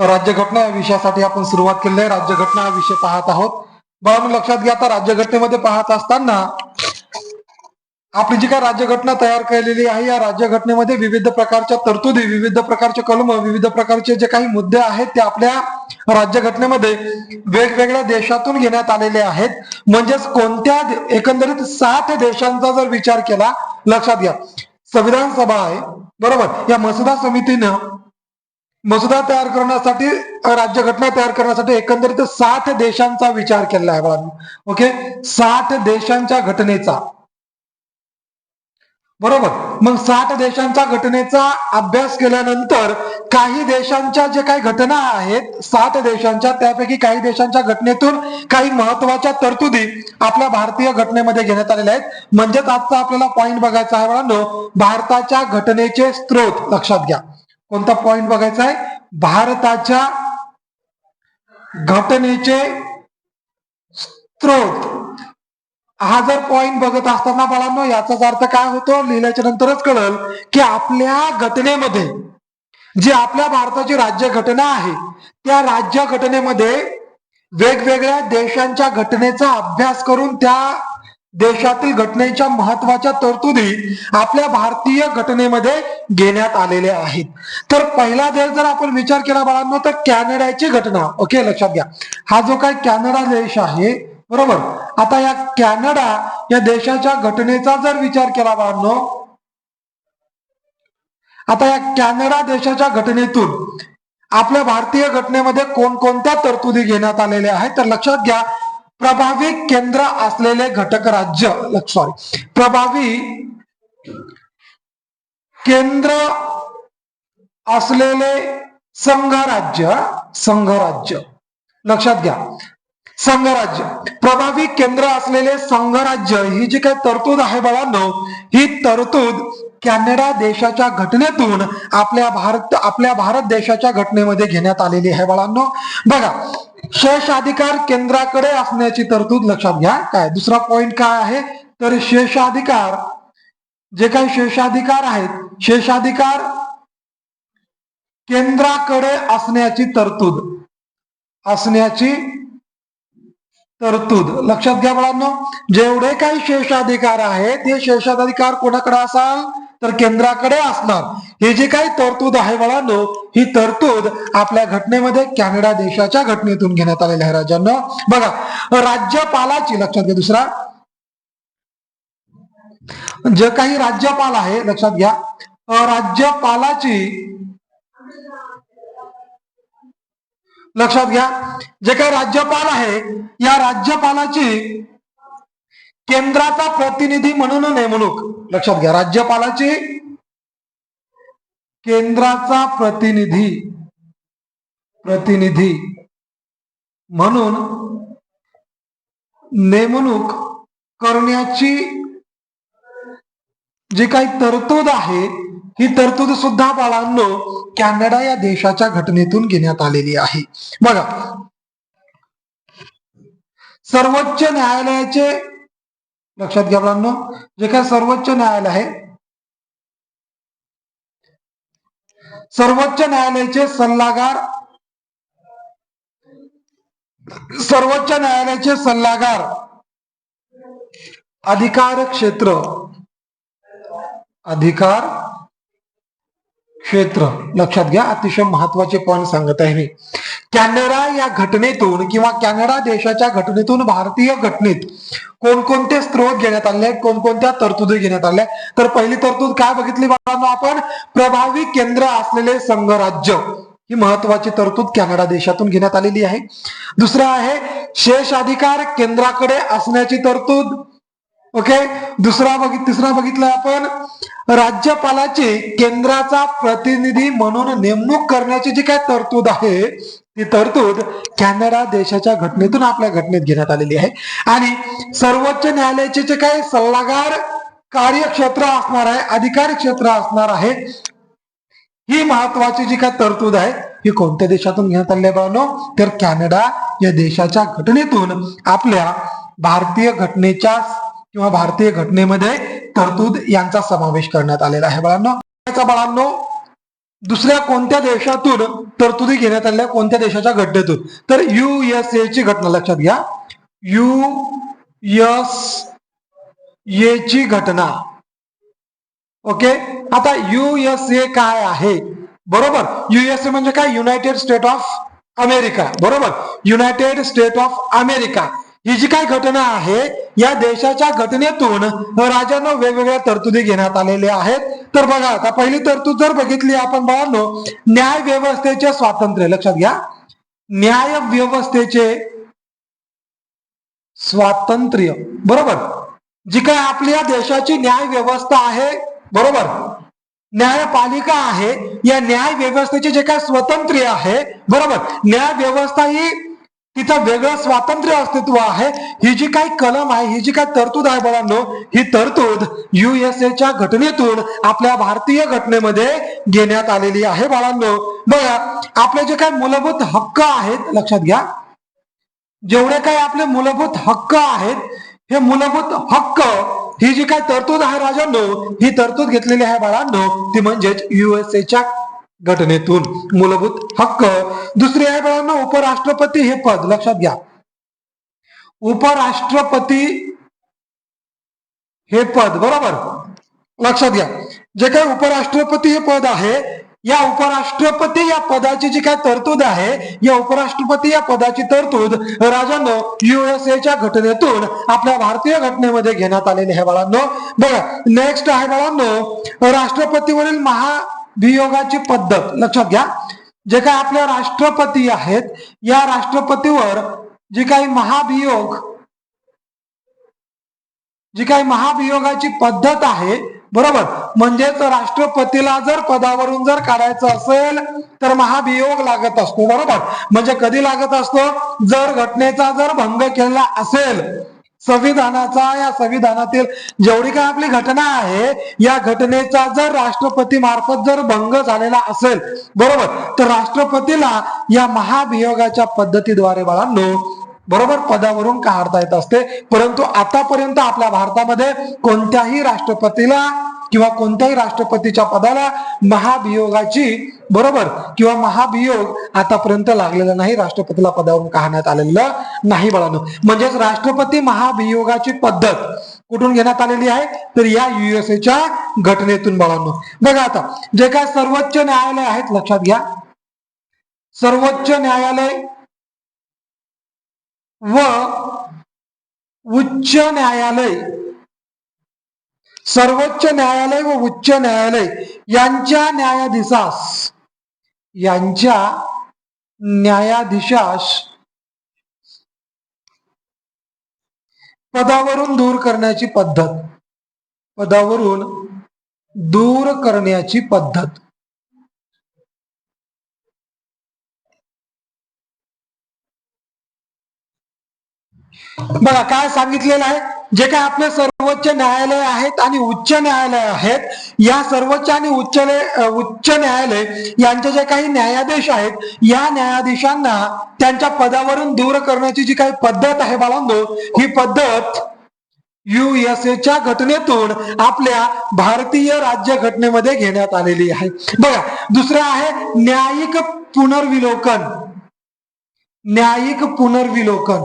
राज्यघटना या विषयासाठी आपण सुरुवात केली आहे. राज्यघटना हा विषय पाहत आहोत. बरं लक्षात घ्या आता राज्यघटनेमध्ये पाहत असताना आपली जी काय राज्यघटना तयार केलेली आहे या राज्यघटनेमध्ये विविध प्रकारच्या तरतुदी विविध प्रकारचे कलम विविध प्रकारचे जे काही मुद्दे आहेत ते आपल्या राज्यघटनेमध्ये वेगवेगळ्या देशातून घेण्यात आलेले आहेत. म्हणजेच कोणत्या एकंदरीत सात देशांचा जर विचार केला लक्षात घ्या. संविधान सभा आहे बरोबर? या मसुदा समितीनं मसुदा तयार करण्यासाठी राज्यघटना तयार करण्यासाठी एकंदरीत साठ देशांचा विचार केलेला आहे बाळांनो. ओके साठ देशांच्या घटनेचा. बरोबर? मग साठ देशांच्या घटनेचा अभ्यास केल्यानंतर काही देशांच्या जे काही घटना आहेत सात देशांच्या त्यापैकी काही देशांच्या घटनेतून काही महत्त्वाच्या तरतुदी आपल्या भारतीय घटनेमध्ये घेण्यात आलेल्या आहेत. म्हणजेच आजचा आपल्याला पॉईंट बघायचा आहे बाळांनो. भारताच्या घटनेचे स्त्रोत लक्षात घ्या. कोणता पॉइंट बघायचा आहे? भारताच्या घटनेचे स्त्रोत. हा जर पॉइंट बघत असताना बाळांनो याचाच अर्थ काय होतो? लिहिल्याच्या नंतरच कळल की आपल्या घटनेमध्ये जी आपल्या भारताची राज्य घटना आहे त्या राज्य घटनेमध्ये वेगवेगळ्या देशांच्या घटनेचा अभ्यास करून त्या देशातील घटनेच्या महत्त्वाच्या तरतुदी आपल्या भारतीय घटनेमध्ये घेण्यात आलेल्या आहेत. तर पहिला देश जर आपण विचार केला बाळांनो तर कॅनडाची घटना. ओके लक्षात घ्या. हा जो काय कॅनडा देश आहे बरोबर? आता या कॅनडा या देशाच्या घटनेचा जर विचार केला बाळांनो आता या कॅनडा देशाच्या घटनेतून आपल्या भारतीय घटनेमध्ये कोणकोणत्या तरतुदी घेण्यात आलेल्या आहेत? तर लक्षात घ्या प्रभावी केंद्र असलेले घटक राज्य सॉरी प्रभावी केंद्र असलेले संघराज्य संघराज्य लक्षात घ्या. संघराज्य प्रभावी केंद्र असलेले संघराज्य ही जी काही तरतूद आहे बाळांनो ही तरतूद कॅनडा देशाच्या घटनेतून आपल्या भारत आपल्या भारत देशाच्या घटनेमध्ये घेण्यात आलेली आहे बाळांनो. बघा शेष अधिकार केंद्राकडे असण्याची तरतूद लक्षात घ्या. काय? दुसरा पॉइंट काय आहे? तर शेषाधिकार जे काही शेषाधिकार आहेत शेषाधिकार केंद्राकडे असण्याची तरतूद. असण्याची तरतूद. लक्षात घ्या मुलांनो जेवढे काही शेषाधिकार आहेत हे शेषाधिकार कोणाकडे असाल? तर केंद्राकडे असणार. हे जे काही तरतूद आहे मुलांनो ही तरतूद आपल्या घटनेमध्ये कॅनडा देशाच्या घटनेतून घेण्यात आलेल्या आहे राज्यांना बघा राज्यपालाची लक्षात घ्या दुसरा. जे काही राज्यपाल आहे लक्षात घ्या. राज्यपालाची लक्षात घ्या. जे काही राज्यपाल आहे या राज्यपालाची केंद्राचा प्रतिनिधी म्हणून नेमणूक. लक्षात घ्या राज्यपालाची केंद्राचा प्रतिनिधी प्रतिनिधी म्हणून नेमणूक करण्याची जी काही तरतूद आहे ही तरतूद सुद्धा बाळांनो कॅनडा या देशाच्या घटनेतून घेण्यात आलेली आहे. बघा सर्वोच्च न्यायालयाचे लक्षात घ्या बाळांनो जे का सर्वोच्च न्यायालय है सर्वोच्च न्यायालय के सलागार सर्वोच्च न्यायालय के सल्लागार अधिकार क्षेत्र अधिकार क्षेत्र. लक्षात घ्या अतिशय महत्त्वाचे पॉईंट सांगत आहे मी. कॅनडा या घटनेतून किंवा कॅनडा देशाच्या घटनेतून भारतीय घटनेत कोणकोणते स्त्रोत घेण्यात आले आहेत कोणकोणत्या तरतुदी घेण्यात आल्या तर पहिली तरतूद काय बघितली बाळांनो आपण? प्रभावी केंद्र असलेले संघराज्य. ही महत्वाची तरतूद कॅनडा देशातून घेण्यात आलेली आहे. दुसरं आहे शेष अधिकार केंद्राकडे असण्याची तरतूद. ओके दुसरा बघित तिसरा बघितलं आपण. राज्यपालाची केंद्राचा प्रतिनिधी म्हणून नेमणूक करण्याची जी काय तरतूद आहे ती तरतूद कॅनडा देशाच्या घटनेतून आपल्या घटनेत घेण्यात आलेली आहे. आणि सर्वोच्च न्यायालयाचे जे काही सल्लागार कार्यक्षेत्र असणार आहे अधिकारी क्षेत्र असणार आहे ही महत्वाची जी काय तरतूद आहे ही कोणत्या देशातून घेण्यात आली आहे बाळांनो? तर कॅनडा या देशाच्या घटनेतून आपल्या भारतीय घटनेच्या किंवा भारतीय घटनेमध्ये तरतूद यांचा समावेश करण्यात आलेला आहे. बाळांनो याचा बाळांनो दुसऱ्या कोणत्या देशातून तरतुदी घेण्यात आल्या कोणत्या देशाच्या घटनेतून? तर युएसए ची घटना लक्षात घ्या. यू एस ए ची घटना. ओके? आता युएसए काय आहे? बरोबर? युएसए म्हणजे काय? युनायटेड स्टेट ऑफ अमेरिका बरोबर? युनायटेड स्टेट ऑफ अमेरिका ही जी काय घटना आहे या देशाच्या घटनेतून राजांना वेगवेगळ्या तरतुदी घेण्यात आलेल्या आहेत. तर बघा आता पहिली तरतूद जर बघितली आपण बघालो न्याय व्यवस्थेचे स्वातंत्र्य. लक्षात घ्या. न्याय व्यवस्थेचे स्वातंत्र्य. बरोबर? जी काय आपल्या देशाची न्याय व्यवस्था आहे बरोबर? न्यायपालिका आहे या न्याय व्यवस्थेचे जे काय स्वातंत्र्य आहे बरोबर? न्याय व्यवस्था ही तिचं वेगळं स्वातंत्र्य अस्तित्व आहे. ही जी काही कलम आहे ही जी काही तरतूद आहे बाळांनो ही तरतूद युएसएच्या घटनेतून आपल्या भारतीय घटनेमध्ये घेण्यात आलेली आहे बाळांनो. बघा आपले जे काही मूलभूत हक्क आहेत लक्षात घ्या. जेवढे काही आपले मूलभूत हक्क आहेत हे मूलभूत हक्क ही जी काय तरतूद आहे राजांनो ही तरतूद घेतलेली आहे बाळांनो ती म्हणजेच युएसएच्या घटनेतून मूलभूत हक्क. दुसरे आहे बाळांना उपराष्ट्रपती हे पद. लक्षात घ्या. उपराष्ट्रपती हे पद बरोबर? लक्षात घ्या. जे काही उपराष्ट्रपती हे पद आहे या उपराष्ट्रपती या पदाची जी काय तरतूद आहे या उपराष्ट्रपती या पदाची तरतूद राजांनो युएसएच्या घटनेतून आपल्या भारतीय घटनेमध्ये घेण्यात आलेली आहे बाळांनो. बघा नेक्स्ट आहे बाळांनो राष्ट्रपतीवरील महा वियोगाची पद्धत. लक्षात घ्या. जे काय आपले राष्ट्रपती आहेत या राष्ट्रपतीवर जी काही महाभियोग जी काही महाभियोगाची पद्धत आहे बरोबर? म्हणजेच राष्ट्रपतीला जर पदावरून जर काढायचं असेल तर महाभियोग लागत असतो बरोबर? म्हणजे कधी लागत असतो? जर घटनेचा जर भंग केला असेल संविधानाचा या संविधानातील जेवढी काय आपली घटना आहे या घटनेचा जर राष्ट्रपती मार्फत जर भंग झालेला असेल बरोबर? तर राष्ट्रपतीला या महाभियोगाच्या पद्धतीद्वारे बाळांनो बरोबर? पदावरून काढता येत असते. परंतु आतापर्यंत आपल्या भारतामध्ये कोणत्याही राष्ट्रपतीला किंवा कोणत्याही राष्ट्रपतीच्या पदाला महाभियोगाची बरोबर? किंवा महाभियोग आतापर्यंत लागलेला नाही राष्ट्रपतीला पदावरून काढण्यात आलेलं नाही बाळांनो. म्हणजेच राष्ट्रपती महाभियोगाची पद्धत कुठून घेण्यात आलेली आहे? तर या युएसएच्या घटनेतून बाळांनो. बघा आता जे काय सर्वोच्च न्यायालय आहेत लक्षात घ्या. सर्वोच्च न्यायालय व उच्च न्यायालय सर्वोच्च न्यायालय व उच्च न्यायालय यांच्या न्यायाधीशास यांच्या न्यायाधीशास पदावरून दूर करण्याची पद्धत. पदावरून दूर करण्याची पद्धत. बघा काय सांगितलेलं आहे? जे काय आपले सर्वोच्च न्यायालय आहेत आणि उच्च न्यायालय आहेत या सर्वोच्च आणि उच्च उच्च न्यायालय यांचे जे काही न्यायाधीश आहेत या न्यायाधीशांना त्यांच्या पदावरून दूर करण्याची जी काही पद्धत आहे बाळांनो ही पद्धत युएसएच्या घटनेतून आपल्या भारतीय राज्य घटनेमध्ये घेण्यात आलेली आहे. बघा दुसरं आहे न्यायिक पुनर्विलोकन. न्यायिक पुनर्विलोकन.